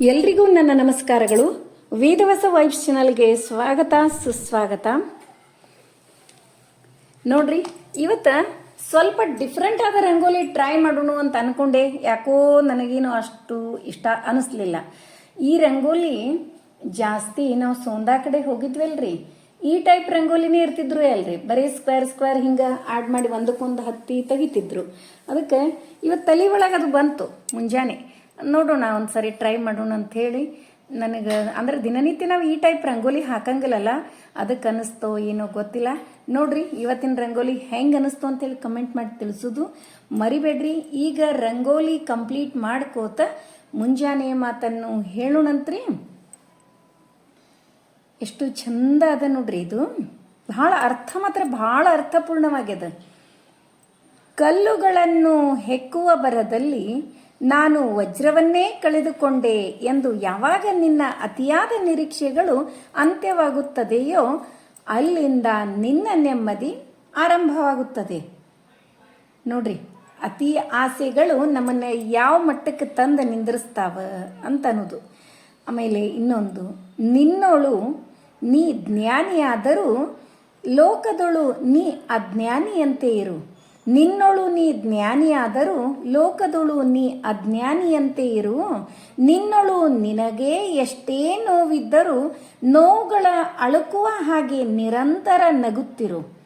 ಎಲ್ರಿಗೂ ನನ್ನ ನಮಸ್ಕಾರಗಳು. ವೇದವಸ ವೈಬ್ಸ್ ಚಾನಲ್ಗೆ ಸ್ವಾಗತ, ಸುಸ್ವಾಗತ. ನೋಡ್ರಿ, ಇವತ್ತ ಸ್ವಲ್ಪ ಡಿಫ್ರೆಂಟ್ ಆದ ರಂಗೋಲಿ ಟ್ರೈ ಮಾಡೋಣ ಅಂತ ಅನ್ಕೊಂಡೆ. ಯಾಕೋ ನನಗೇನು ಅಷ್ಟು ಇಷ್ಟ ಅನಿಸ್ಲಿಲ್ಲ. ಈ ರಂಗೋಲಿ ಜಾಸ್ತಿ ನಾವು ಸೋಂದಾ ಕಡೆ ಹೋಗಿದ್ವಲ್ರಿ. ಈ ಟೈಪ್ ರಂಗೋಲಿನೇ ಇರ್ತಿದ್ರು ಅಲ್ರಿ. ಬರೀ ಸ್ಕ್ವೇರ್ ಸ್ಕ್ವೇರ್ ಹಿಂಗೆ ಆಡ್ ಮಾಡಿ ಒಂದಕ್ಕೊಂದು ಹತ್ತಿ ತೆಗಿತಿದ್ರು. ಅದಕ್ಕೆ ಇವತ್ತು ತಲೆ ಒಳಗೆ ಅದು ಬಂತು ಮುಂಜಾನೆ. ನೋಡೋಣ, ಒಂದ್ಸರಿ ಟ್ರೈ ಮಾಡೋಣ ಅಂತ ಹೇಳಿ ನನಗೆ, ಅಂದ್ರೆ ದಿನನಿತ್ಯ ನಾವು ಈ ಟೈಪ್ ರಂಗೋಲಿ ಹಾಕಂಗಿಲ್ಲಲ್ಲ ಅದಕ್ಕೆ ಅನಿಸ್ತೋ ಏನೋ ಗೊತ್ತಿಲ್ಲ. ನೋಡ್ರಿ, ಇವತ್ತಿನ ರಂಗೋಲಿ ಹೆಂಗೆ ಅನಿಸ್ತು ಅಂತೇಳಿ ಕಮೆಂಟ್ ಮಾಡಿ ತಿಳಿಸೋದು. ಮರಿಬೇಡ್ರಿ, ಈಗ ರಂಗೋಲಿ ಕಂಪ್ಲೀಟ್ ಮಾಡ್ಕೋತ ಮುಂಜಾನೆ ಮಾತನ್ನು ಹೇಳೋಣಂತ್ರಿ. ಎಷ್ಟು ಚಂದ ಅದ ನೋಡ್ರಿ ಇದು. ಬಹಳ ಅರ್ಥ ಮಾತ್ರ, ಬಹಳ ಅರ್ಥಪೂರ್ಣವಾಗ್ಯದ. ಕಲ್ಲುಗಳನ್ನು ಹೆಕ್ಕುವ ಬರದಲ್ಲಿ ನಾನು ವಜ್ರವನ್ನೇ ಕಳೆದುಕೊಂಡೆ ಎಂದು ಯಾವಾಗ ನಿನ್ನ ಅತಿಯಾದ ನಿರೀಕ್ಷೆಗಳು ಅಂತ್ಯವಾಗುತ್ತದೆಯೋ, ಅಲ್ಲಿಂದ ನಿನ್ನ ನೆಮ್ಮದಿ ಆರಂಭವಾಗುತ್ತದೆ. ನೋಡ್ರಿ, ಅತಿ ಆಸೆಗಳು ನಮ್ಮನ್ನ ಯಾವ ಮಟ್ಟಕ್ಕೆ ತಂದು ನಿಂದ್ರಿಸ್ತಾವ ಅಂತ ಅನ್ನೋದು ಆಮೇಲೆ ಇನ್ನೊಂದು, ನಿನ್ನೋಳು ನೀ ಜ್ಞಾನಿಯಾದರೂ, ಲೋಕದೊಳು ನೀ ಅಜ್ಞಾನಿಯಂತೆ ಇರು. ನಿನ್ನೊಳು ನೀ ಜ್ಞಾನಿಯಾದರೂ ಲೋಕದೊಳು ನೀ ಅಜ್ಞಾನಿಯಂತೆ ಇರು. ನಿನ್ನೊಳು ನಿನಗೆ ಎಷ್ಟೇ ನೋವಿದ್ದರೂ ನೋವುಗಳ ಅಳುಕುವ ಹಾಗೆ ನಿರಂತರ ನಗುತ್ತಿರು.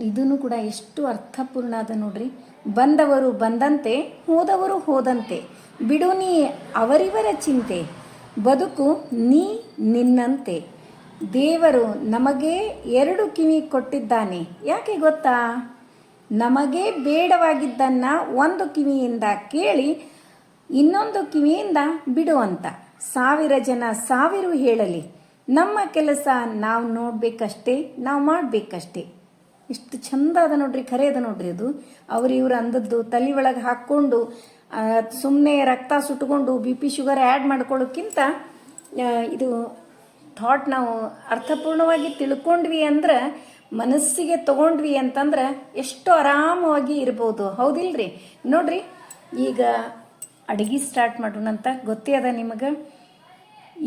ಇದನ್ನು ಕೂಡ ಎಷ್ಟು ಅರ್ಥಪೂರ್ಣ ಅದ ನೋಡ್ರಿ. ಬಂದವರು ಬಂದಂತೆ, ಹೋದವರು ಹೋದಂತೆ. ಬಿಡು ನೀ ಅವರಿವರ ಚಿಂತೆ. ಬದುಕು ನೀ ನಿನ್ನಂತೆ. ದೇವರು ನಮಗೆ ಎರಡು ಕಿವಿ ಕೊಟ್ಟಿದ್ದಾನೆ. ಯಾಕೆ ಗೊತ್ತಾ? ನಮಗೆ ಬೇಡವಾಗಿದ್ದನ್ನು ಒಂದು ಕಿವಿಯಿಂದ ಕೇಳಿ ಇನ್ನೊಂದು ಕಿವಿಯಿಂದ ಬಿಡು ಅಂತ. ಸಾವಿರ ಜನ ಸಾವಿರ ಹೇಳಲಿ, ನಮ್ಮ ಕೆಲಸ ನಾವು ನೋಡ್ಬೇಕಷ್ಟೇ, ನಾವು ಮಾಡಬೇಕಷ್ಟೇ. ಇಷ್ಟು ಚಂದ ಅದ ನೋಡ್ರಿ, ಖರೆ ಅದ ನೋಡ್ರಿ ಅದು. ಅವ್ರು ಇವ್ರು ಅಂದದ್ದು ತಲೆ ಒಳಗೆ ಹಾಕ್ಕೊಂಡು ಸುಮ್ಮನೆ ರಕ್ತ ಸುಟ್ಕೊಂಡು, ಬಿ ಪಿ ಶುಗರ್ ಆ್ಯಡ್ ಮಾಡ್ಕೊಳ್ಳೋಕ್ಕಿಂತ ಇದು ಥಾಟ್ ನಾವು ಅರ್ಥಪೂರ್ಣವಾಗಿ ತಿಳ್ಕೊಂಡ್ವಿ ಅಂದ್ರೆ, ಮನಸ್ಸಿಗೆ ತಗೊಂಡ್ವಿ ಅಂತಂದ್ರೆ ಎಷ್ಟು ಆರಾಮವಾಗಿ ಇರ್ಬೋದು. ಹೌದಿಲ್ರಿ? ನೋಡ್ರಿ, ಈಗ ಅಡುಗೆ ಸ್ಟಾರ್ಟ್ ಮಾಡೋಣಂತ ಗೊತ್ತೇ ಅದ ನಿಮಗೆ?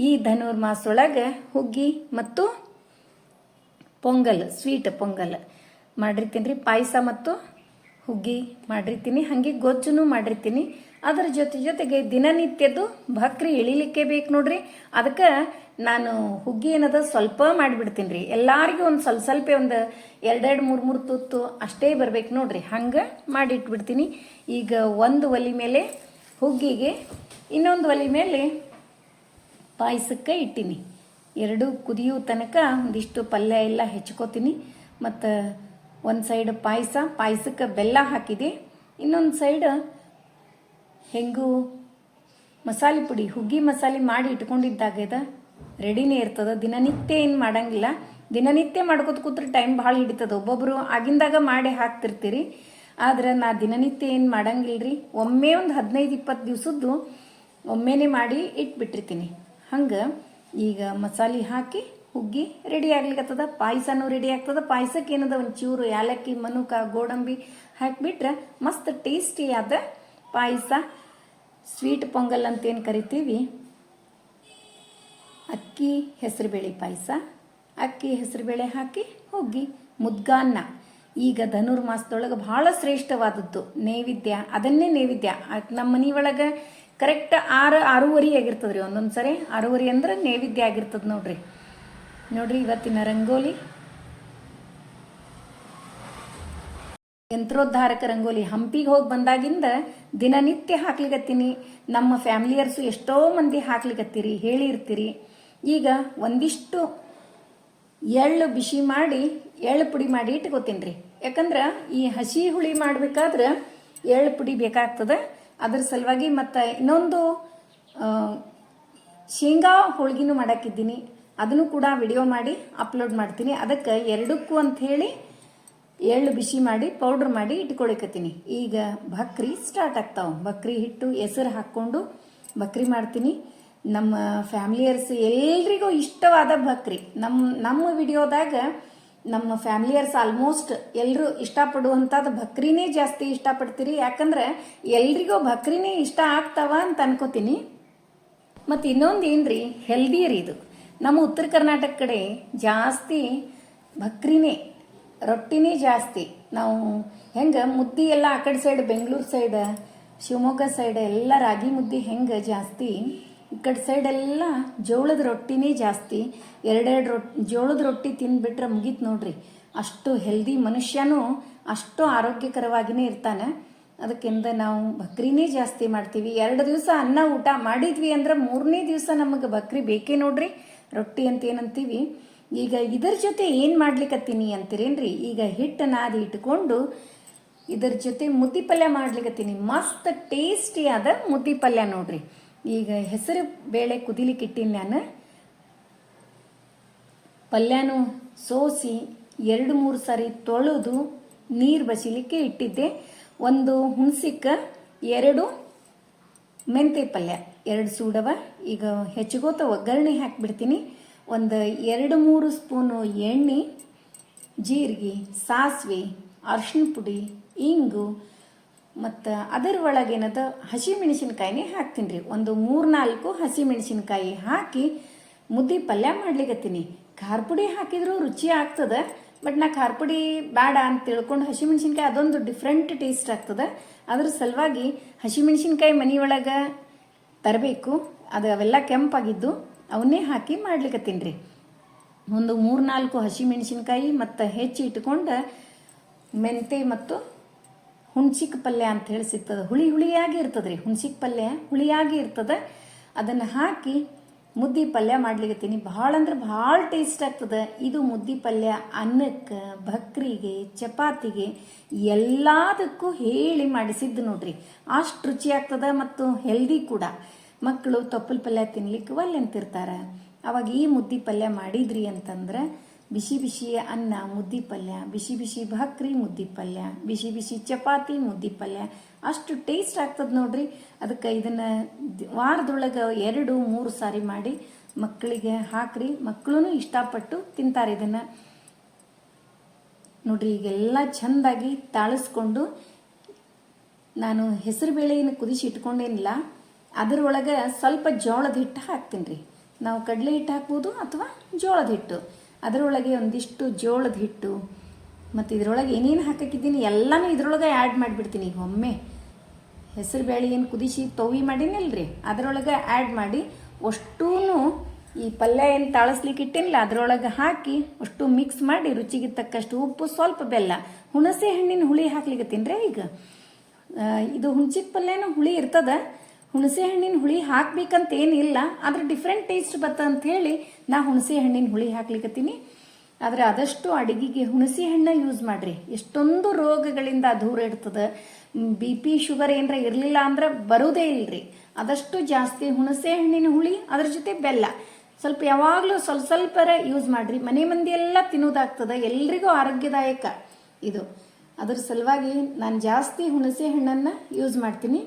ಈ ಧನುರ್ಮಾಸೊಳಗೆ ಹುಗ್ಗಿ ಮತ್ತು ಪೊಂಗಲ್ ಸ್ವೀಟ್ ಪೊಂಗಲ್ ಮಾಡಿರ್ತೀನಿ ರೀ ಪಾಯಸ ಮತ್ತು ಹುಗ್ಗಿ ಮಾಡಿರ್ತೀನಿ. ಹಾಗೆ ಗೊಜ್ಜುನು ಮಾಡಿರ್ತೀನಿ. ಅದ್ರ ಜೊತೆ ಜೊತೆಗೆ ದಿನನಿತ್ಯದ್ದು ಭಕ್ರಿ ಇಳಿಲಿಕ್ಕೆ ಬೇಕು ನೋಡ್ರಿ. ಅದಕ್ಕೆ ನಾನು ಹುಗ್ಗಿ ಏನದ ಸ್ವಲ್ಪ ಮಾಡಿಬಿಡ್ತೀನಿ ರೀ ಎಲ್ಲರಿಗೂ ಒಂದು ಸ್ವಲ್ಪ ಸ್ವಲ್ಪ ಒಂದು ಎರಡೆರಡು ಮೂರು ಮೂರು ತುತ್ತು ಅಷ್ಟೇ ಬರ್ಬೇಕು ನೋಡ್ರಿ. ಹಂಗೆ ಮಾಡಿಟ್ಬಿಡ್ತೀನಿ. ಈಗ ಒಂದು ಒಲಿ ಮೇಲೆ ಹುಗ್ಗಿಗೆ ಇನ್ನೊಂದು ಒಲಿ ಮೇಲೆ ಪಾಯಸಕ್ಕೆ ಇಟ್ಟೀನಿ. ಎರಡು ಕುದಿಯೋ ತನಕ ಒಂದಿಷ್ಟು ಪಲ್ಯ ಎಲ್ಲ ಹೆಚ್ಕೋತೀನಿ. ಮತ್ತು ಒಂದು ಸೈಡ್ ಪಾಯಸ, ಪಾಯಸಕ್ಕೆ ಬೆಲ್ಲ ಹಾಕಿದೆ. ಇನ್ನೊಂದು ಸೈಡ್ ಹೆಂಗು? ಮಸಾಲೆ ಪುಡಿ, ಹುಗ್ಗಿ ಮಸಾಲೆ ಮಾಡಿ ಇಟ್ಕೊಂಡಿದ್ದಾಗ್ಯದ ರೆಡಿನೇ ಇರ್ತದ. ದಿನನಿತ್ಯ ಏನು ಮಾಡಂಗಿಲ್ಲ. ದಿನನಿತ್ಯ ಮಾಡ್ಕೊತ ಕೂತ್ರೆ ಟೈಮ್ ಭಾಳ ಹಿಡಿತದ. ಒಬ್ಬೊಬ್ಬರು ಆಗಿಂದಾಗ ಮಾಡಿ ಹಾಕ್ತಿರ್ತೀರಿ. ಆದ್ರೆ ನಾ ದಿನನಿತ್ಯ ಏನು ಮಾಡಂಗಿಲ್ರಿ? ಒಮ್ಮೆ ಒಂದು ಹದಿನೈದು, ಇಪ್ಪತ್ತು ದಿವಸದ್ದು ಒಮ್ಮೆನೇ ಮಾಡಿ ಇಟ್ಬಿಟ್ಟಿರ್ತೀನಿ. ಹಂಗೆ ಈಗ ಮಸಾಲೆ ಹಾಕಿ ಹುಗ್ಗಿ ರೆಡಿ ಆಗ್ಲಿಕ್ಕತ್ತದ ಪಾಯಸನೂ ರೆಡಿ ಆಗ್ತದ. ಪಾಯಸಕ್ಕೆ ಏನದ ಒಂಚೂರು ಯಾಲಕ್ಕಿ ಮನುಕ, ಗೋಡಂಬಿ ಹಾಕಿಬಿಟ್ರೆ ಮಸ್ತ್ ಟೇಸ್ಟಿ ಆದ ಪಾಯಸ. ಸ್ವೀಟ್ ಪೊಂಗಲ್ ಅಂತ ಏನು ಕರಿತೀವಿ? ಅಕ್ಕಿ, ಹೆಸರುಬೇಳೆ ಪಾಯಸ. ಅಕ್ಕಿ, ಹೆಸರುಬೇಳೆ ಹಾಕಿ ಹೋಗಿ. ಮುದ್ಗಾನ್ನ. ಈಗ ಧನುರ್ಮಾಸದೊಳಗೆ ಭಾಳ ಶ್ರೇಷ್ಠವಾದದ್ದು. ನೈವೇದ್ಯ, ಅದನ್ನೇ ನೈವೇದ್ಯ. ನಮ್ಮ ಮನೆ ಒಳಗೆ ಕರೆಕ್ಟ್ ಆರು, ಆರೂವರೆ ಆಗಿರ್ತದೆ ರೀ ಒಂದೊಂದು ಸರಿ ಆರೂವರೆ ಅಂದ್ರೆ ನೈವೇದ್ಯ ಆಗಿರ್ತದೆ ನೋಡ್ರಿ. ನೋಡ್ರಿ, ಇವತ್ತಿನ ರಂಗೋಲಿ. ಯಂತ್ರೋದ್ಧಾರಕ ರಂಗೋಲಿ ಹಂಪಿಗೆ ಹೋಗಿ ಬಂದಾಗಿಂದ ದಿನನಿತ್ಯ ಹಾಕ್ಲಿಕತ್ತೀನಿ. ನಮ್ಮ ಫ್ಯಾಮಿಲಿಯರ್ಸು ಎಷ್ಟೋ ಮಂದಿ ಹಾಕ್ಲಿಕತ್ತೀರಿ, ಹೇಳಿರ್ತೀರಿ. ಈಗ ಒಂದಿಷ್ಟು ಎಳ್ಳು ಬಿಸಿ ಮಾಡಿ, ಎಳ್ಳು ಪುಡಿ ಮಾಡಿ ಇಟ್ಕೋತೀನಿ ರೀ ಯಾಕಂದ್ರೆ ಈ ಹಸಿ ಹುಳಿ ಮಾಡಬೇಕಾದ್ರೆ ಎಳ್ಳು ಪುಡಿ ಬೇಕಾಗ್ತದೆ. ಅದ್ರ ಸಲುವಾಗಿ ಮತ್ತು ಇನ್ನೊಂದು ಶೇಂಗಾ ಹೋಳ್ಗಿನೂ ಮಾಡಾಕಿದ್ದೀನಿ ಅದನ್ನು ಕೂಡ ವಿಡಿಯೋ ಮಾಡಿ ಅಪ್ಲೋಡ್ ಮಾಡ್ತೀನಿ. ಅದಕ್ಕೆ ಎರಡಕ್ಕೂ ಅಂಥೇಳಿ ಎಳ್ಳು ಬಿಸಿ ಮಾಡಿ ಪೌಡ್ರ್ ಮಾಡಿ ಇಟ್ಕೊಳಿಕತ್ತೀನಿ. ಈಗ ಬಕ್ರಿ ಸ್ಟಾರ್ಟ್ ಆಗ್ತಾವೆ. ಬಕ್ರಿ ಹಿಟ್ಟು, ಹೆಸರು ಹಾಕ್ಕೊಂಡು ಬಕ್ರಿ ಮಾಡ್ತೀನಿ. ನಮ್ಮ ಫ್ಯಾಮಿಲಿಯರ್ಸ್ ಎಲ್ರಿಗೂ ಇಷ್ಟವಾದ ಬಕ್ರಿ. ನಮ್ಮ ನಮ್ಮ ವಿಡಿಯೋದಾಗ ನಮ್ಮ ಫ್ಯಾಮಿಲಿಯರ್ಸ್ ಆಲ್ಮೋಸ್ಟ್ ಎಲ್ಲರೂ ಇಷ್ಟಪಡುವಂಥದ್ದು ಬಕ್ರಿನೇ ಜಾಸ್ತಿ ಇಷ್ಟಪಡ್ತೀರಿ. ಯಾಕಂದ್ರೆ ಎಲ್ರಿಗೂ ಬಕ್ರಿನೇ ಇಷ್ಟ ಆಗ್ತಾವ ಅಂತ ಅನ್ಕೋತೀನಿ. ಮತ್ತು ಇನ್ನೊಂದು ಏನ್ರಿ? ಹೆಲ್ದಿ ರೀ ಇದು. ನಮ್ಮ ಉತ್ತರ ಕರ್ನಾಟಕ ಕಡೆ ಜಾಸ್ತಿ ಭಕ್ರಿನೇ ರೊಟ್ಟಿನೇ ಜಾಸ್ತಿ. ನಾವು ಹೆಂಗೆ ಮುದ್ದೆ ಎಲ್ಲ ಆ ಕಡೆ side Bengaluru side Shivamogga side ಎಲ್ಲ ರಾಗಿ ಮುದ್ದೆ ಹೆಂಗೆ ಜಾಸ್ತಿ, ಈ ಕಡೆ ಸೈಡೆಲ್ಲ ಜೋಳದ ರೊಟ್ಟಿನೇ ಜಾಸ್ತಿ. ಎರಡೆರಡು ರೊಟ್ಟಿ ಜೋಳದ ರೊಟ್ಟಿ ತಿಂದುಬಿಟ್ರೆ ಮುಗೀತು ನೋಡ್ರಿ. ಅಷ್ಟು ಹೆಲ್ದಿ ಮನುಷ್ಯನೂ ಅಷ್ಟು ಆರೋಗ್ಯಕರವಾಗಿಯೇ ಇರ್ತಾನೆ. ಅದಕ್ಕಿಂತ ನಾವು ಬಕ್ರಿನೇ ಜಾಸ್ತಿ ಮಾಡ್ತೀವಿ. ಎರಡು ದಿವಸ ಅನ್ನ ಊಟ ಮಾಡಿದ್ವಿ ಅಂದ್ರೆ ಮೂರನೇ ದಿವಸ ನಮಗೆ ಬಕ್ರಿ ಬೇಕೇ ನೋಡ್ರಿ. ರೊಟ್ಟಿ ಅಂತ ಏನಂತೀವಿ. ಈಗ ಇದರ ಜೊತೆ ಏನು ಮಾಡ್ಲಿಕ್ಕತ್ತೀನಿ ಅಂತೀರೇನ್ರಿ? ಈಗ ಹಿಟ್ಟು ನಾದಿ ಇಟ್ಕೊಂಡು ಇದರ ಜೊತೆ ಮುದ್ದಿ ಪಲ್ಯ ಮಾಡ್ಲಿಕ್ಕತ್ತೀನಿ ಮಸ್ತ್ ಟೇಸ್ಟಿಯಾದ ಮುದ್ದಿ ಪಲ್ಯ ನೋಡ್ರಿ. ಈಗ ಹೆಸರು ಬೇಳೆ ಕುದಿಲಿಕ್ಕೆ ಇಟ್ಟಿನಿ ನಾನು. ಪಲ್ಯನೂ ಸೋಸಿ ಎರಡು ಮೂರು ಸಾರಿ ತೊಳೆದು ನೀರು ಬಸಿಲಿಕ್ಕೆ ಇಟ್ಟಿದ್ದೆ. ಒಂದು ಹುಣಸಿಕ್ಕ ಎರಡು ಮೆಂತೆ ಪಲ್ಯ. ಎರಡು ಸೂಡವ. ಈಗ ಹೆಚ್ಚಿಗೋತ ಒಗ್ಗರಣೆ ಹಾಕಿಬಿಡ್ತೀನಿ. ಒಂದು ಎರಡು ಮೂರು ಸ್ಪೂನು ಎಣ್ಣೆ, ಜೀರಿಗೆ, ಸಾಸಿವೆ, ಅರ್ಶಿಣ ಪುಡಿ, ಇಂಗು ಮತ್ತು ಅದರ ಒಳಗೇನದ ಹಸಿ ಮೆಣಸಿನ್ಕಾಯಿನೇ ಹಾಕ್ತೀನಿ ರೀ. ಒಂದು ಮೂರು ನಾಲ್ಕು ಹಸಿ ಮೆಣಸಿನ್ಕಾಯಿ ಹಾಕಿ ಮುದ್ದೆ ಪಲ್ಯ ಮಾಡ್ಲಿಕತ್ತೀನಿ. ಖಾರ ಪುಡಿ ಹಾಕಿದ್ರು ರುಚಿ ಆಗ್ತದೆ, ಬಟ್ ನಾ ಖಾರ ಪುಡಿ ಬೇಡ ಅಂತ ತಿಳ್ಕೊಂಡು ಹಸಿಮೆಣ್ಸಿನ್ಕಾಯಿ ಅದೊಂದು ಡಿಫ್ರೆಂಟ್ ಟೇಸ್ಟ್ ಆಗ್ತದೆ. ಅದ್ರ ಸಲುವಾಗಿ ಹಸಿಮೆಣ್ಸಿನ್ಕಾಯಿ ಮನೆಯೊಳಗೆ ತರಬೇಕು. ಅದು ಅವೆಲ್ಲ ಕೆಂಪಾಗಿದ್ದು ಅವನ್ನೇ ಹಾಕಿ ಮಾಡ್ಲಿಕತ್ತೀನಿ ರೀ. ಒಂದು ಮೂರು ನಾಲ್ಕು ಹಸಿಮೆಣ್ಸಿನ್ಕಾಯಿ ಮತ್ತು ಹೆಚ್ಚಿ ಇಟ್ಕೊಂಡು ಮೆಂತೆ ಮತ್ತು ಹುಣ್ಸಿಕ್ ಪಲ್ಯ ಅಂತ ಹೇಳಿ ಸಿಗ್ತದೆ. ಹುಳಿ ಹುಳಿಯಾಗಿ ಇರ್ತದೆ ರೀ. ಹುಣ್ಸಿಕ್ ಪಲ್ಯ ಹುಳಿಯಾಗಿ ಇರ್ತದೆ. ಅದನ್ನು ಹಾಕಿ ಮುದ್ದೆ ಪಲ್ಯ ಮಾಡ್ಲಿಕತ್ತೀನಿ ಭಾಳ ಅಂದ್ರೆ ಭಾಳ ಟೇಸ್ಟ್ ಆಗ್ತದೆ. ಇದು ಮುದ್ದೆ ಪಲ್ಯ, ಅನ್ನಕ್ಕೆ, ಭಕ್ರಿಗೆ, ಚಪಾತಿಗೆ ಎಲ್ಲದಕ್ಕೂ ಹೇಳಿ ಮಾಡಿಸಿದ್ದು ನೋಡ್ರಿ. ಅಷ್ಟು ರುಚಿ ಆಗ್ತದೆ ಮತ್ತು ಹೆಲ್ದಿ ಕೂಡ. ಮಕ್ಕಳು ತಪ್ಪಲ್ ಪಲ್ಯ ತಿನ್ಲಿಕ್ಕೆ ಒಲ್ಲೆ ಅಂತಿರ್ತಾರೆ. ಅವಾಗ ಈ ಮುದ್ದಿ ಪಲ್ಯ ಮಾಡಿದ್ರಿ ಅಂತಂದ್ರೆ ಬಿಸಿ ಬಿಸಿ ಅನ್ನ ಮುದ್ದಿ ಪಲ್ಯ, ಬಿಸಿ ಬಿಸಿ ಭಾಕ್ರಿ ಮುದ್ದಿ ಪಲ್ಯ, ಬಿಸಿ ಬಿಸಿ ಚಪಾತಿ ಮುದ್ದಿ ಪಲ್ಯ. ಅಷ್ಟು ಟೇಸ್ಟ್ ಆಗ್ತದೆ ನೋಡ್ರಿ. ಅದಕ್ಕೆ ಇದನ್ನು ವಾರದೊಳಗೆ ಎರಡು, ಮೂರು ಸಾರಿ ಮಾಡಿ ಮಕ್ಕಳಿಗೆ ಹಾಕ್ರಿ. ಮಕ್ಕಳು ಇಷ್ಟಪಟ್ಟು ತಿಂತಾರೆ ಇದನ್ನು. ನೋಡ್ರಿ, ಈಗೆಲ್ಲ ಚೆಂದಾಗಿ ತಾಳಿಸ್ಕೊಂಡು ನಾನು ಹೆಸರು ಬೇಳೆಯನ್ನು ಕುದಿಸಿ ಇಟ್ಕೊಂಡೇನಿಲ್ಲ ಅದರೊಳಗೆ ಸ್ವಲ್ಪ ಜೋಳದ ಹಿಟ್ಟು ಹಾಕ್ತೀನಿ ರೀ ನಾವು ಕಡಲೆ ಹಿಟ್ಟು ಹಾಕ್ಬೋದು ಅಥವಾ ಜೋಳದ ಹಿಟ್ಟು. ಅದರೊಳಗೆ ಒಂದಿಷ್ಟು ಜೋಳದ ಹಿಟ್ಟು. ಮತ್ತು ಇದರೊಳಗೆ ಏನೇನು ಹಾಕಕ್ಕಿದ್ದೀನಿ ಎಲ್ಲನೂ ಇದರೊಳಗೆ ಆ್ಯಡ್ ಮಾಡಿಬಿಡ್ತೀನಿ ಈಗ ಒಮ್ಮೆ. ಹೆಸರು ಬೇಳೆ ಏನು ಕುದಿಸಿ ತೊವಿ ರೀ ಅದರೊಳಗೆ ಆ್ಯಡ್ ಮಾಡಿ ಅಷ್ಟೂ ಈ ಪಲ್ಯ ಏನು ತಾಳಿಸ್ಲಿಕ್ಕೆ ಇಟ್ಟಿನಿಲ್ಲ ಅದರೊಳಗೆ ಹಾಕಿ ಅಷ್ಟು ಮಿಕ್ಸ್ ಮಾಡಿ ರುಚಿಗೆ ತಕ್ಕಷ್ಟು ಉಪ್ಪು, ಸ್ವಲ್ಪ ಬೆಲ್ಲ. ಹುಣಸೆ ಹಣ್ಣಿನ ಹುಳಿ ಹಾಕ್ಲಿಕ್ಕೆ ರೀ ಈಗ ಇದು ಹುಣ್ಚಿದ ಪಲ್ಯನೂ ಹುಳಿ ಇರ್ತದ. ಹುಣಸೆ ಹಣ್ಣಿನ ಹುಳಿ ಹಾಕ್ಬೇಕಂತ ಏನಿಲ್ಲ, ಆದ್ರೆ ಡಿಫ್ರೆಂಟ್ ಟೇಸ್ಟ್ ಬತ್ತ ಅಂತ ಹೇಳಿ ನಾ ಹುಣಸೆ ಹಣ್ಣಿನ ಹುಳಿ ಹಾಕ್ಲಿಕತ್ತೀನಿ. ಆದ್ರೆ ಆದಷ್ಟು ಅಡಿಗೆಗೆ ಹುಣಸೆ ಹಣ್ಣ ಯೂಸ್ ಮಾಡ್ರಿ. ಎಷ್ಟೊಂದು ರೋಗಗಳಿಂದ ದೂರ ಇಡ್ತದೆ ಬಿ ಪಿ ಶುಗರ್ ಏನರ ಇರಲಿಲ್ಲ ಅಂದ್ರೆ ಬರೋದೇ ಇಲ್ರಿ. ಆದಷ್ಟು ಜಾಸ್ತಿ ಹುಣಸೆ ಹಣ್ಣಿನ ಹುಳಿ, ಅದ್ರ ಜೊತೆ ಬೆಲ್ಲ. ಸ್ವಲ್ಪ ಯಾವಾಗಲೂ ಸ್ವಲ್ಪ ಸ್ವಲ್ಪರ ಯೂಸ್ ಮಾಡ್ರಿ. ಮನೆ ಮಂದಿ ಎಲ್ಲ ತಿನ್ನೋದಾಗ್ತದೆ, ಎಲ್ರಿಗೂ ಆರೋಗ್ಯದಾಯಕ ಇದು. ಅದ್ರ ಸಲುವಾಗಿ ನಾನು ಜಾಸ್ತಿ ಹುಣಸೆ ಹಣ್ಣನ್ನು ಯೂಸ್ ಮಾಡ್ತೀನಿ.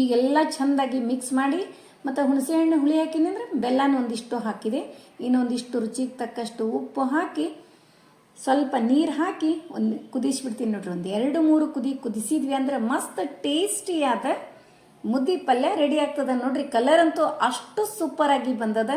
ಈಗೆಲ್ಲ ಚೆಂದಾಗಿ ಮಿಕ್ಸ್ ಮಾಡಿ, ಮತ್ತು ಹುಣಸೆ ಹಣ್ಣು ಹುಳಿ ಹಾಕಿನಿ ಅಂದರೆ ಬೆಲ್ಲನ ಒಂದಿಷ್ಟು ಹಾಕಿದೆ. ಇನ್ನೊಂದಿಷ್ಟು ರುಚಿಗೆ ತಕ್ಕಷ್ಟು ಉಪ್ಪು ಹಾಕಿ, ಸ್ವಲ್ಪ ನೀರು ಹಾಕಿ ಒಂದು ಕುದಿಸ್ಬಿಡ್ತೀನಿ ನೋಡ್ರಿ. ಒಂದು ಎರಡು ಮೂರು ಕುದಿ ಕುದಿಸಿದ್ವಿ ಅಂದ್ರೆ ಮಸ್ತ್ ಟೇಸ್ಟಿಯಾದ ಮುದ್ದಿ ಪಲ್ಯ ರೆಡಿ ಆಗ್ತದೆ ನೋಡ್ರಿ. ಕಲರ್ ಅಂತೂ ಅಷ್ಟು ಸೂಪರಾಗಿ ಬಂದದ.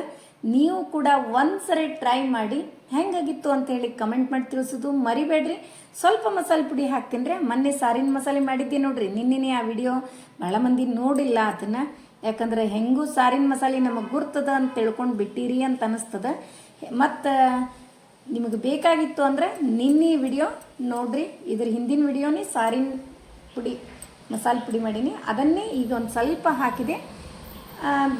ನೀವು ಕೂಡ ಒಂದ್ಸರಿ ಟ್ರೈ ಮಾಡಿ ಹೆಂಗಾಗಿತ್ತು ಅಂತ ಹೇಳಿ ಕಮೆಂಟ್ ಮಾಡಿ ತಿಳಿಸೋದು ಮರಿಬೇಡ್ರಿ. ಸ್ವಲ್ಪ ಮಸಾಲೆ ಪುಡಿ ಹಾಕ್ತೀನಿ ರೀ ಮೊನ್ನೆ ಸಾರಿನ ಮಸಾಲೆ ಮಾಡಿದ್ದೆ ನೋಡ್ರಿ. ನಿನ್ನೆನೇ ಆ ವಿಡಿಯೋ ಭಾಳ ಮಂದಿ ನೋಡಿಲ್ಲ ಅದನ್ನ. ಯಾಕಂದ್ರೆ ಹೆಂಗೂ ಸಾರಿನ ಮಸಾಲೆ ನಮಗೆ ಗುರ್ತದ ಅಂತ ತಿಳ್ಕೊಂಡು ಬಿಟ್ಟಿರಿ ಅಂತ ಅನಿಸ್ತದ. ಮತ್ತು ನಿಮಗೆ ಬೇಕಾಗಿತ್ತು ಅಂದ್ರೆ ನಿನ್ನೆ ವಿಡಿಯೋ ನೋಡ್ರಿ. ಇದ್ರ ಹಿಂದಿನ ವಿಡಿಯೋನೇ ಸಾರಿನ ಪುಡಿ ಮಸಾಲೆ ಪುಡಿ ಮಾಡೀನಿ. ಅದನ್ನೇ ಈಗ ಒಂದು ಸ್ವಲ್ಪ ಹಾಕಿದೆ.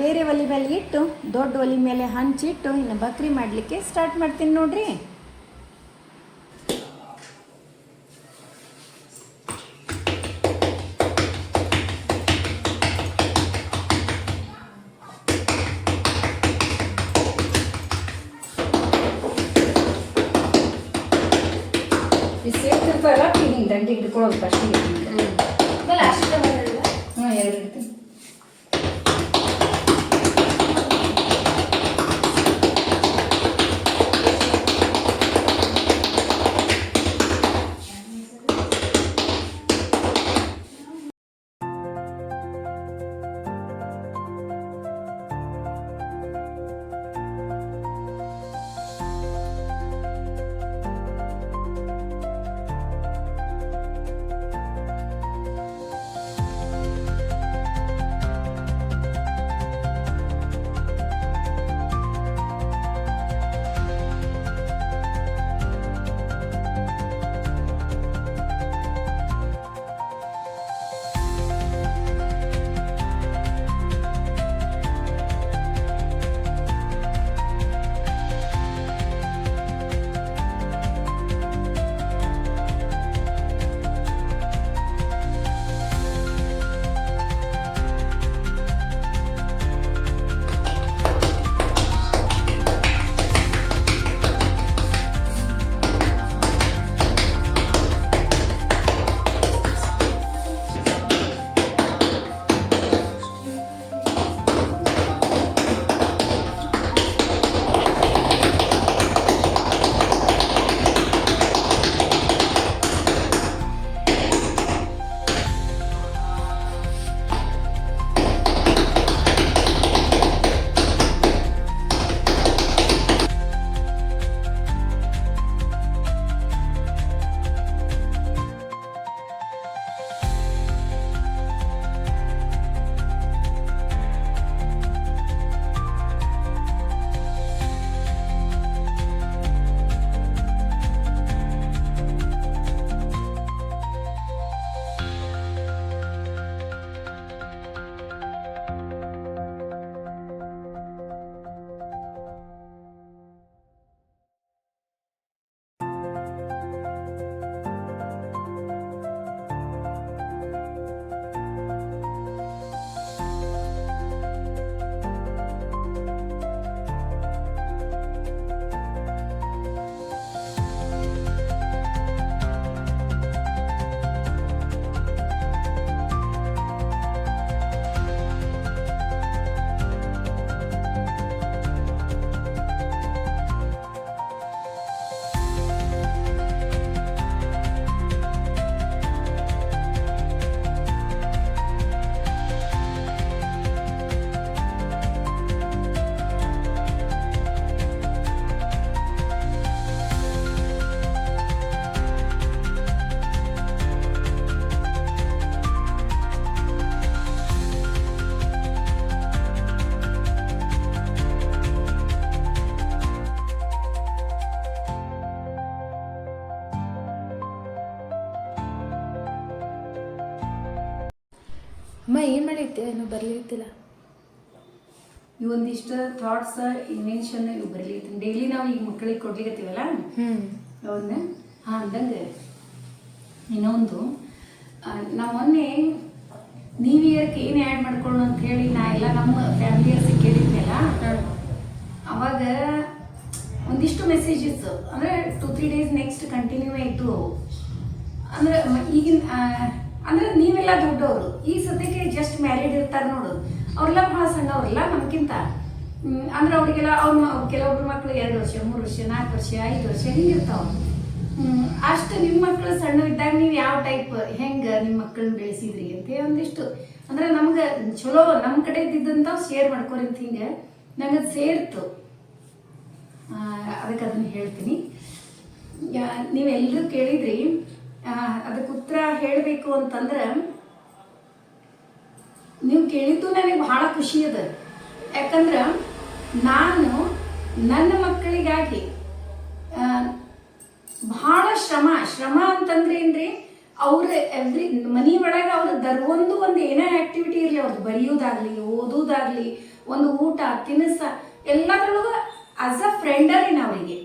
ಬೇರೆ ಒಲಿ ಮೇಲೆ ಇಟ್ಟು, ದೊಡ್ಡ ಒಲಿ ಮೇಲೆ ಹಂಚಿಟ್ಟು, ಇನ್ನು ಬಕ್ರಿ ಮಾಡಲಿಕ್ಕೆ ಸ್ಟಾರ್ಟ್ ಮಾಡ್ತೀನಿ ನೋಡ್ರಿ. ಸೇರ್ತಿರ್ತಾರಲ್ಲ ಹಿಂಗೆ ದಂಡಿ ಹಿಡ್ಕೊಳ್ಳೋದು ಫಸ್ಟಿಗೆ ಈ ಒಂದಿಷ್ಟು ಥಾಟ್ಸ್ ಇನ್ವೆನ್ಷನ್ ಇವು ಬರಲಿತ್ತು ಡೈಲಿ ನಾವು ಈಗ ಮಕ್ಕಳಿಗೆ ಕೊಡ್ಲಿಕ್ಕತ್ತೀವಲ್ಲ ಅವನ್ನ? ಹಾಂ ಅಂದಂಗೆ. ಇನ್ನೊಂದು ನಾ ನಾವು ಮೊನ್ನೆ ನ್ಯೂ ಇಯರ್ಗೆ ಏನು ಆ್ಯಡ್ ಮಾಡ್ಕೊಳ್ಳೋ ಅಂತ ಹೇಳಿ ನಾ ಎಲ್ಲ ನಮ್ಮ ಫ್ಯಾಮಿಲಿಯರ್ಸ್ ಕೇಳಿದ್ನಲ್ಲ? ಅವಾಗ ಒಂದಿಷ್ಟು ಮೆಸೇಜಸ್ ಅಂದರೆ two three days next continue ಆಯಿತು ಅಂದ್ರೆ ಈಗಿನ ಅಂದ್ರೆ ನೀವೆಲ್ಲ ದೊಡ್ಡವರು. ಈ ಸದ್ಯಕ್ಕೆ ಜಸ್ಟ್ ಮ್ಯಾರಿಡ್ ಇರ್ತಾರೆ ನೋಡು. ಅವ್ರೆಲ್ಲ ಭಾಳ ಸಣ್ಣವ್ರಲ್ಲ ಹ್ಮ್, ಅಂದ್ರೆ ಅವರಿಗೆಲ್ಲ ಅವ್ರ ಕೆಲವೊಬ್ರು ಮಕ್ಕಳು ಎರಡು ವರ್ಷ ಮೂರು ವರ್ಷ ನಾಲ್ಕು ವರ್ಷ ಐದು ವರ್ಷ ಹಿಂಗಿರ್ತಾವ. ಅಷ್ಟು ನಿಮ್ಮ ಮಕ್ಕಳು ಸಣ್ಣ ಇದ್ದಾಗ ನೀವು ಯಾವ ಟೈಪ್ ಹೆಂಗೆ ನಿಮ್ಮ ಮಕ್ಕಳನ್ನ ಬೆಳೆಸಿದ್ರಿ ಅಂತ ಒಂದಿಷ್ಟು ಅಂದ್ರೆ ನಮ್ಗೆ ಚಲೋ ನಮ್ಮ ಕಡೆ ಇದ್ದಿದ್ದಂಥ ಶೇರ್ ಮಾಡ್ಕೊರಿ ಅಂತ ಹಿಂಗೆ ನಂಗೆ ಸೇರ್ತು. ಅದಕ್ಕೆ ಅದನ್ನ ಹೇಳ್ತೀನಿ. ನೀವೆಲ್ಲರೂ ಕೇಳಿದ್ರಿ ಅದಕ್ಕೆ ಉತ್ತರ ಹೇಳಬೇಕು ಅಂತಂದ್ರೆ ನೀವು ಕೇಳಿದ್ದು ನನಗೆ ಬಹಳ ಖುಷಿ ಅದ. ಯಾಕಂದ್ರೆ ನಾನು ನನ್ನ ಮಕ್ಕಳಿಗಾಗಿ ಬಹಳ ಶ್ರಮ ಶ್ರಮ ಅಂತಂದ್ರೆ ಏನ್ರಿ? ಅವ್ರ ಎವ್ರಿ ಮನಿ ಒಳಗೆ ಅವ್ರ ದರ್ವೊಂದು ಒಂದು ಏನೇ ಆಕ್ಟಿವಿಟಿ ಇರಲಿ ಅವ್ರದ್ದು ಬರೆಯೋದಾಗ್ಲಿ, ಓದೋದಾಗ್ಲಿ, ಒಂದು ಊಟ, ತಿನಿಸ, ಎಲ್ಲದ್ರೊಳಗೂ ಆಸ್ ಅ ಫ್ರೆಂಡರಿ ಅವರಿಗೆ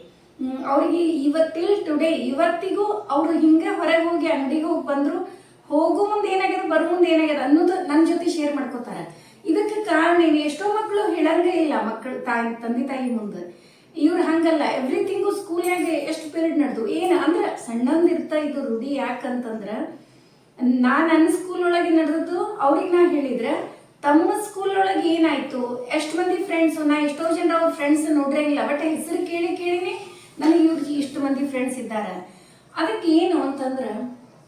ಅವರಿಗೆ ಇವತ್ತಿಲ್ ಟುಡೇ ಇವತ್ತಿಗೂ ಅವರು ಹಿಂಗೆ ಹೊರಗೆ ಹೋಗಿ ಅಂಗಡಿಗೆ ಹೋಗಿ ಬಂದ್ರು ಹೋಗೋ ಮುಂದೆ ಏನಾಗ್ಯದ, ಬರೋ ಮುಂದೆ ಏನಾಗ್ಯದ ಅನ್ನೋದು ನನ್ನ ಜೊತೆ ಶೇರ್ ಮಾಡ್ಕೋತಾರೆ. ಇದಕ್ಕೆ ಕಾರಣ ಏನು? ಎಷ್ಟೋ ಮಕ್ಕಳು ಹೇಳಂಗೇ ಇಲ್ಲ ಮಕ್ಕಳು ತಾಯಿ, ತಂದೆ ತಾಯಿ ಮುಂದೆ. ಇವ್ರು ಹಂಗಲ್ಲ ಎವ್ರಿಥಿಂಗು ಸ್ಕೂಲ್ನಾಗ ಎಷ್ಟು ಪೀರಿಯಡ್ ನಡೆದು? ಏನು ಅಂದ್ರೆ ಸಣ್ಣಂದಿರ್ತಾ ಇದು ರೂಢಿ ಯಾಕಂತಂದ್ರೆ ನಾ ನನ್ನ ಸ್ಕೂಲ್ ಒಳಗೆ ನಡೆದದ್ದು ಅವ್ರಿಗೆ ನಾ ಹೇಳಿದ್ರೆ, ತಮ್ಮ ಸ್ಕೂಲ್ ಒಳಗೆ ಏನಾಯ್ತು? ಎಷ್ಟು ಮಂದಿ ಫ್ರೆಂಡ್ಸ್ ನಾ ಎಷ್ಟೋ ಜನ ಅವ್ರ ಫ್ರೆಂಡ್ಸ್ ನೋಡ್ರಂಗಿಲ್ಲ ಬಟ್ ಹೆಸರು ಕೇಳಿ ಕೇಳಿನೇ ನನಗೆ ಇವ್ರಿಗೆ ಇಷ್ಟು ಮಂದಿ ಫ್ರೆಂಡ್ಸ್ ಇದ್ದಾರೆ. ಅದಕ್ಕೆ ಏನು ಅಂತಂದ್ರೆ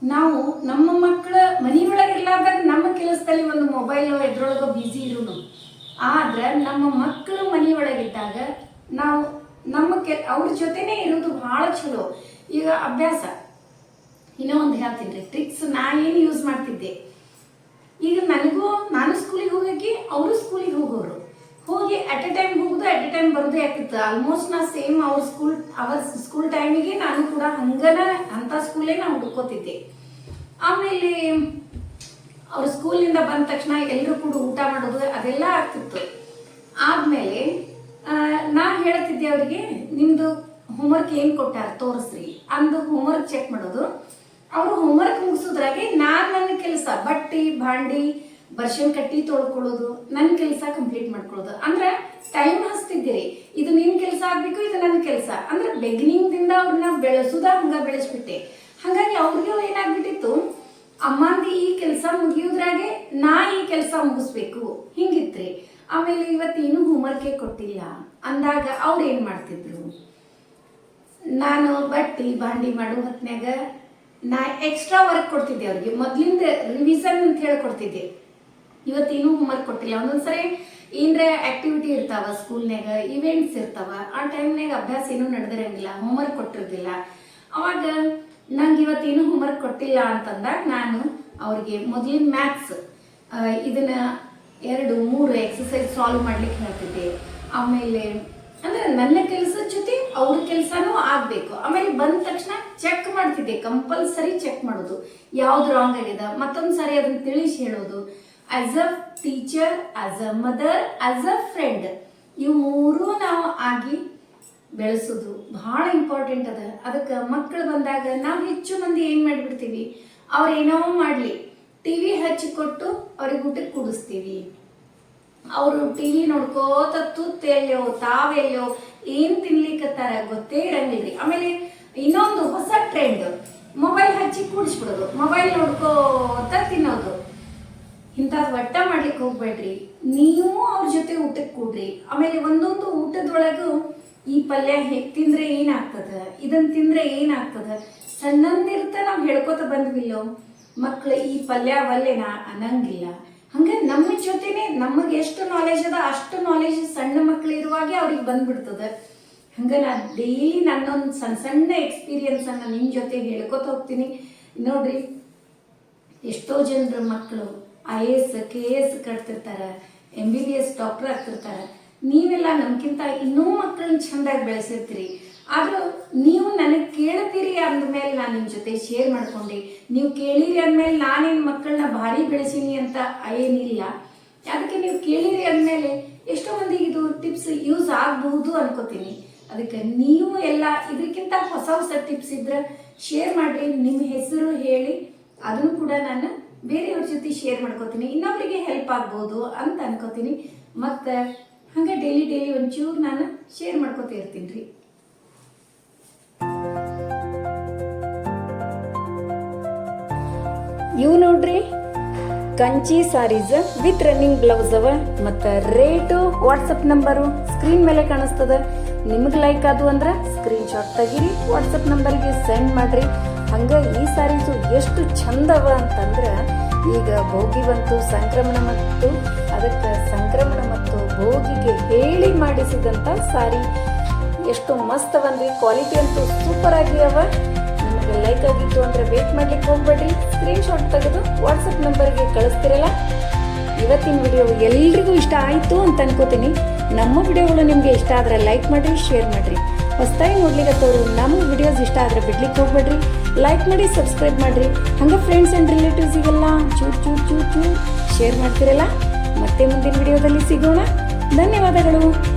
ನಾವು ನಮ್ಮ ಮಕ್ಕಳ ಮನೆಯೊಳಗೆ ಇರ್ಲಾರ್ದಾಗ ನಮ್ಮ ಕೆಲಸದಲ್ಲಿ ಒಂದು ಮೊಬೈಲ್ ಎದ್ರೊಳಗೆ ಬ್ಯುಸಿ ಇರೋನು. ಆದ್ರೆ ನಮ್ಮ ಮಕ್ಕಳು ಮನೆಯೊಳಗಿದ್ದಾಗ ನಾವು ನಮ್ಮ ಕೆ ಅವ್ರ ಜೊತೆನೇ ಇರೋದು ಬಹಳ ಚಲೋ. ಈಗ ಅಭ್ಯಾಸ. ಇನ್ನೂ ಒಂದು ಹೇಳ್ತೀನಿ ರೀ ಟ್ರಿಕ್ಸ್ ನಾ ಏನು ಯೂಸ್ ಮಾಡ್ತಿದ್ದೆ? ಈಗ ನನಗೂ, ನಾನು ಸ್ಕೂಲಿಗೆ ಹೋಗಕ್ಕೆ ಅವರು ಸ್ಕೂಲಿಗೆ ಹೋಗೋರು. ಹೋಗಿ ಅಟ್ ಎ ಟೈಮ್ ಹೋಗುದು ಅಟ್ ಎ ಟೈಮ್ ಬರೋದೇ ಆಗ್ತಿತ್ತು. ಆಲ್ಮೋಸ್ಟ್ ನಾ ಸೇಮ್ ಅವ್ರ ಸ್ಕೂಲ್ ಅವರ್ ಸ್ಕೂಲ್ ಟೈಮಿಗೆ ನಾನು ಕೂಡ ಹಂಗನ ಅಂತ ಸ್ಕೂಲೇ ನಾ ಹುಡ್ಕೋತಿದ್ದೆ. ಆಮೇಲೆ ಅವ್ರ ಸ್ಕೂಲಿಂದ ಬಂದ ತಕ್ಷಣ ಎಲ್ಲರೂ ಕೂಡ ಊಟ ಮಾಡೋದು, ಅದೆಲ್ಲ ಆಗ್ತಿತ್ತು. ಆದ್ಮೇಲೆ ನಾ ಹೇಳ್ತಿದ್ದೆ ಅವರಿಗೆ, ನಿಮ್ದು ಹೋಮ್ವರ್ಕ್ ಏನು ಕೊಟ್ಟಾರ? ತೋರಿಸ್ರಿ. ಅಂದು ಹೋಮ್ವರ್ಕ್ ಚೆಕ್ ಮಾಡೋದು. ಅವರು ಹೋಮ್ವರ್ಕ್ ಮುಗಿಸೋದ್ರಾಗೆ ನಾನು ನನ್ನ ಕೆಲಸ, ಬಟ್ಟಿ, ಭಾಂಡಿ ಬರ್ಷನ್ ಕಟ್ಟಿ ತೊಳ್ಕೊಳ್ಳೋದು ನನ್ನ ಕೆಲಸ ಕಂಪ್ಲೀಟ್ ಮಾಡ್ಕೊಳ್ಳೋದು. ಅಂದ್ರೆ ಟೈಮ್ ಹಚ್ತಿದ್ದೀರಿ. ಇದು ನಿನ್ ಕೆಲಸ ಆಗ್ಬೇಕು, ಇದು ನನ್ನ ಕೆಲಸ. ಅಂದ್ರೆ ಬೆಗ್ನಿಂಗ್ ದಿಂದ ಅವ್ರನ್ನ ಬೆಳೆಸುದ ಹಂಗ ಬೆಳೆಸ್ಬಿಟ್ಟೆ. ಹಾಗಾಗಿ ಅವ್ರಿಗೂ ಏನಾಗ್ಬಿಟ್ಟಿತ್ತು? ಅಮ್ಮಂದಿ ಈ ಕೆಲಸ ಮುಗಿಯೋದ್ರಾಗೆ ನಾ ಈ ಕೆಲಸ ಮುಗಿಸ್ಬೇಕು. ಹಿಂಗಿತ್ರಿ. ಆಮೇಲೆ ಇವತ್ತೇನು ಹೋಮ್ವರ್ಕೇ ಕೊಟ್ಟಿಲ್ಲ. ಅಂದಾಗ ಅವ್ರು ಏನ್ ಮಾಡ್ತಿದ್ರು? ನಾನು ಬಟ್ಟಿ ಬಾಂಡಿ ಮಾಡೋ ಹೊತ್ನ್ಯಾಗ ನಾ ಎಕ್ಸ್ಟ್ರಾ ವರ್ಕ್ ಕೊಡ್ತಿದ್ದೆ ಅವ್ರಿಗೆ. ಮೊದ್ಲಿಂದ ರಿವಿಸನ್ ಅಂತ ಹೇಳಿ ಕೊಡ್ತಿದ್ದೆ ಇವತ್ತೇನು ಹೋಮ್ವರ್ಕ್ ಕೊಟ್ಟಿಲ್ಲ. ಒಂದೊಂದ್ಸರಿ ಏನ್ರ ಆಕ್ಟಿವಿಟಿ ಇರ್ತಾವ ಸ್ಕೂಲ್ನ್ಯಾಗ ಇವೆಂಟ್ಸ್ ಇರ್ತಾವ, ಆ ಟೈಮ್ನಾಗ ಅಭ್ಯಾಸ ಏನೂ ನಡೆದಿರಂಗಿಲ್ಲ ಹೋಮ್ವರ್ಕ್ ಕೊಟ್ಟಿರ್ತಿಲ್ಲ ಅವಾಗ ನಂಗೆ ಇವತ್ತೇನು ಹೋಮ್ವರ್ಕ್ ಕೊಟ್ಟಿಲ್ಲ ಅಂತಂದಾಗ ನಾನು ಅವ್ರಿಗೆ ಮೊದಲಿನ ಮ್ಯಾಥ್ಸ್ ಇದನ್ನ ಎರಡು, ಮೂರು ಎಕ್ಸಸೈಸ್ ಸಾಲ್ವ್ ಮಾಡ್ಲಿಕ್ಕೆ ಹೇಳ್ತಿದ್ದೆ. ಆಮೇಲೆ ಅಂದ್ರೆ ನನ್ನ ಕೆಲಸ ಜೊತೆ ಅವ್ರ ಕೆಲಸನೂ ಆಗ್ಬೇಕು. ಆಮೇಲೆ ಬಂದ ತಕ್ಷಣ ಚೆಕ್ ಮಾಡ್ತಿದ್ದೆ ಕಂಪಲ್ಸರಿ ಚೆಕ್ ಮಾಡೋದು. ಯಾವ್ದು ರಾಂಗ್ ಆಗಿದೆ ಮತ್ತೊಂದು ಸಾರಿ ಅದನ್ನ ತಿಳಿಸಿ ಹೇಳೋದು. As a teacher as a mother as a friend ಇವು ಮೂರೂ ನಾವು ಆಗಿ ಬೆಳೆಸೋದು ಬಹಳ ಇಂಪಾರ್ಟೆಂಟ್ ಅದ. ಅದಕ್ಕೆ ಮಕ್ಕಳು ಬಂದಾಗ ನಾವು ಹೆಚ್ಚು ಮಂದಿ ಏನು ಮಾಡಿಬಿಡ್ತೀವಿ? ಅವ್ರು ಏನೋ ಮಾಡಲಿ. ಟಿ ವಿ ಹಚ್ಚಿಕೊಟ್ಟು ಅವ್ರಿಗೆ ಊಟಕ್ಕೆ ಕುಡಿಸ್ತೀವಿ. ಅವರು ಟಿವಿ ನೋಡ್ಕೋತ ತುತ್ತೆಲ್ಲೋ ತಾವೆಲ್ಲೋ ಏನು ತಿನ್ಲಿಕ್ಕತ್ತಾರ ಗೊತ್ತೇ ಇರಂಗಿಲ್ರಿ. ಆಮೇಲೆ ಇನ್ನೊಂದು ಹೊಸ ಟ್ರೆಂಡ್ ಮೊಬೈಲ್ ಹಚ್ಚಿ ಕೂಡಿಸ್ಬಿಡೋದು. ಮೊಬೈಲ್ ನೋಡ್ಕೋತ ತಿನ್ನೋದು. ಇಂಥದ್ದು ಒಟ್ಟ ಮಾಡ್ಲಿಕ್ಕೆ ಹೋಗ್ಬೇಡ್ರಿ. ನೀವು ಅವ್ರ ಜೊತೆ ಊಟಕ್ಕೆ ಕೂಡ್ರಿ. ಆಮೇಲೆ ಒಂದೊಂದು ಊಟದೊಳಗೂ ಈ ಪಲ್ಯ ಹೇಗ್ ತಿಂದ್ರೆ ಏನಾಗ್ತದ, ಇದನ್ ತಿಂದ್ರೆ ಏನಾಗ್ತದ, ಸಣ್ಣಂದಿರ್ತ ನಾವು ಹೇಳ್ಕೊತ ಬಂದ್ವಿಲ್ಲೋ, ಮಕ್ಳು ಈ ಪಲ್ಯ ಒಲ್ಲೆನ ಅನ್ನಂಗಿಲ್ಲ. ಹಂಗೆ ನಮ್ಮ ಜೊತೆನೆ ನಮಗೆ ಎಷ್ಟು ನಾಲೆಜ್ ಅದ ಅಷ್ಟು ನಾಲೆಜ್ ಸಣ್ಣ ಮಕ್ಳು ಇರುವಾಗೆ ಅವ್ರಿಗೆ ಬಂದ್ಬಿಡ್ತದ. ಹಂಗೆ ನಾ ಡೈಲಿ ನನ್ನೊಂದು ಸಣ್ಣ ಸಣ್ಣ ಎಕ್ಸ್ಪೀರಿಯನ್ಸ್ ಅನ್ನ ನಿಮ್ ಜೊತೆ ಹೇಳ್ಕೊತ ಹೋಗ್ತೀನಿ. ನೋಡ್ರಿ, ಎಷ್ಟೋ ಜನರ ಮಕ್ಕಳು I A S K S ಕಟ್ತಿರ್ತಾರೆ M B B S doctor ಆಗ್ತಿರ್ತಾರೆ. ನೀವೆಲ್ಲ ನಮ್ಗಿಂತ ಇನ್ನೂ ಮಕ್ಕಳನ್ನ ಚಂದಾಗಿ ಬೆಳೆಸಿರ್ತೀರಿ. ಆದ್ರೂ ನೀವು ನನಗೆ ಕೇಳ್ತೀರಿ ಅಂದಮೇಲೆ ನಾನು ನಿಮ್ಮ ಜೊತೆ ಶೇರ್ ಮಾಡ್ಕೊಂಡೆ. ನೀವು ಕೇಳಿರಿ ಅಂದಮೇಲೆ ನಾನೇನು ಮಕ್ಕಳನ್ನ ಭಾರಿ ಬೆಳೆಸೀನಿ ಅಂತ ಏನಿಲ್ಲ. ಅದಕ್ಕೆ ನೀವು ಕೇಳಿರಿ ಅಂದಮೇಲೆ ಎಷ್ಟೋ ಮಂದಿಗೆ ಇದು ಟಿಪ್ಸ್ ಯೂಸ್ ಆಗಬಹುದು ಅನ್ಕೋತೀನಿ. ಅದಕ್ಕೆ ನೀವು ಎಲ್ಲ ಇದಕ್ಕಿಂತ ಹೊಸ ಹೊಸ ಟಿಪ್ಸ್ ಇದ್ರೆ ಶೇರ್ ಮಾಡಿರಿ. ನಿಮ್ಮ ಹೆಸರು ಹೇಳಿ, ಅದನ್ನು ಕೂಡ ನಾನು ಬೇರೆಯವ್ರ ಜೊತೆ ಶೇರ್ ಮಾಡ್ಕೋತೀನಿ, ಇನ್ನೊಬ್ರಿಗೆ ಹೆಲ್ಪ್ ಆಗ್ಬೋದು ಅಂತ ಅನ್ಕೋತೀನಿ. ಮತ್ತು ಹಂಗೆ ಡೈಲಿ ಡೈಲಿ ಒಂಚೂರು ನಾನು ಶೇರ್ ಮಾಡ್ಕೋತಾ ಇರ್ತೀನಿ ರೀ. ಇವು ನೋಡ್ರಿ Kanchi saris with running blouse ಅವ, ಮತ್ತು ರೇಟು ವಾಟ್ಸಪ್ ನಂಬರು ಸ್ಕ್ರೀನ್ ಮೇಲೆ ಕಾಣಿಸ್ತದ. ನಿಮಗೆ ಲೈಕ್ ಅದು ಅಂದ್ರೆ ಸ್ಕ್ರೀನ್ ಶಾಟ್ ತೆಗೀರಿ ವಾಟ್ಸಪ್ ನಂಬರ್ಗೆ ಸೆಂಡ್ ಮಾಡ್ರಿ. ಹಂಗೆ ಈ ಸಾರೀಸು ಎಷ್ಟು ಚಂದವ ಅಂತಂದ್ರೆ ಈಗ ಭೋಗಿ ಬಂತು ಸಂಕ್ರಮಣ ಮತ್ತು ಅದಕ್ಕೆ ಸಂಕ್ರಮಣ ಮತ್ತು ಭೋಗಿಗೆ ಹೇಳಿ ಮಾಡಿಸಿದಂಥ ಸಾರಿ ಎಷ್ಟು ಮಸ್ತ್ ಅವನ್ರಿ ಕ್ವಾಲಿಟಿ ಅಂತೂ ಸೂಪರ್ ಆಗಿ ಅವ ನಿಮಗೆ ಲೈಕ್ ಆಗಿತ್ತು ಅಂದ್ರೆ ವೇಟ್ ಮಾಡ್ಲಿಕ್ಕೆ ಹೋಗ್ಬೇಡಿ. ಸ್ಕ್ರೀನ್ಶಾಟ್ ತೆಗೆದು ವಾಟ್ಸಪ್ ನಂಬರ್ಗೆ ಕಳಿಸ್ತಿರಲ್ಲ? ಇವತ್ತಿನ ವಿಡಿಯೋ ಎಲ್ರಿಗೂ ಇಷ್ಟ ಆಯಿತು ಅಂತ ಅನ್ಕೋತೀನಿ. ನಮ್ಮ ವಿಡಿಯೋಗಳು ನಿಮಗೆ ಇಷ್ಟ ಆದರೆ ಲೈಕ್ ಮಾಡಿರಿ ಶೇರ್ ಮಾಡಿರಿ. ಹೊಸದಾಗಿ ನೋಡ್ಲಿಕ್ಕೆ ನಮ್ಮ ವಿಡಿಯೋಸ್ ಇಷ್ಟ ಆದರೆ ಬಿಡ್ಲಿಕ್ಕೆ ಹೋಗ್ಬೇಡ್ರಿ. ಲೈಕ್ ಮಾಡಿ ಸಬ್ಸ್ಕ್ರೈಬ್ ಮಾಡಿರಿ. ಹಂಗೆ ಫ್ರೆಂಡ್ಸ್ ಆ್ಯಂಡ್ ರಿಲೇಟಿವ್ಸಿಗೆಲ್ಲ ಚೂರ್ ಚೂರ್ ಚೂರ್ ಚೂರ್ ಶೇರ್ ಮಾಡ್ತಿರಲ್ಲ? ಮತ್ತೆ ಮುಂದಿನ ವಿಡಿಯೋದಲ್ಲಿ ಸಿಗೋಣ. ಧನ್ಯವಾದಗಳು.